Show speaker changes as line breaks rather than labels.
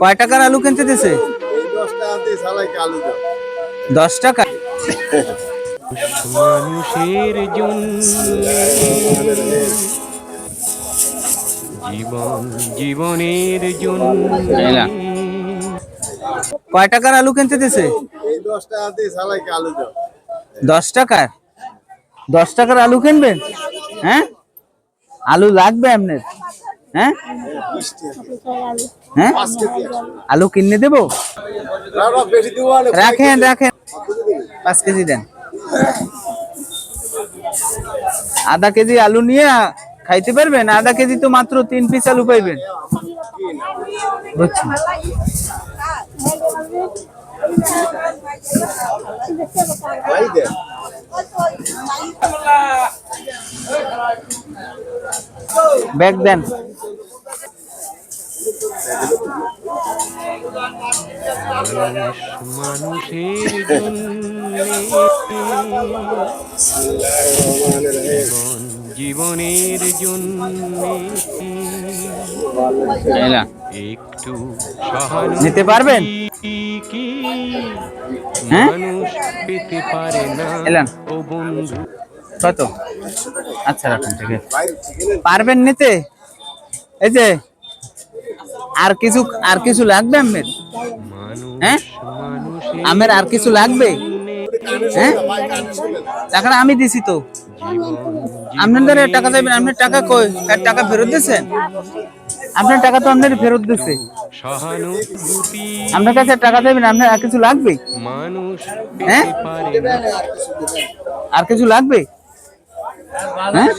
কয় টাকার আলু কিনতে দিছে?
দশ
টাকা।
মানুষের জীবন জীবনের। জন্য
কয় টাকার আলু কিনতে দিছে?
দশ
টাকার দশ টাকার আলু কিনবেন? হ্যাঁ? আলু লাগবে আপনার হ্যাঁ? হ্যাঁ? আলু কিনে দেবো? রাখেন রাখেন। পাঁচ কেজি দেন। আধা কেজি আলু নিয়ে খাইতে পারবেন? আধা কেজি তো মাত্র তিন পিস আলু পাইবেন। বুঝছি। ব্যাগ দেন।
মানুষের জীবনের জন্য একটু
নিতে পারবেন?
কি? মানুষ পেতে পারে না ও বন্ধু।
কত? আচ্ছা রাখুন ঠিক আছে। পারবেন নিতে? এই যে আর কিছু আর কিছু লাগবে আমের? হ্যাঁ? আমের আর কিছু লাগবে? হ্যাঁ? টাকা আমি দিছি তো। আপনাদের টাকা চাইবেন, আপনার টাকা কই? টাকা ফেরত দিয়েছেন? আপনার টাকা তো আপনার ফেরত দিচ্ছে আপনার কাছে টাকা চাইবেন, আপনার আর কিছু লাগবে? হ্যাঁ? আর কিছু লাগবে? হ্যাঁ?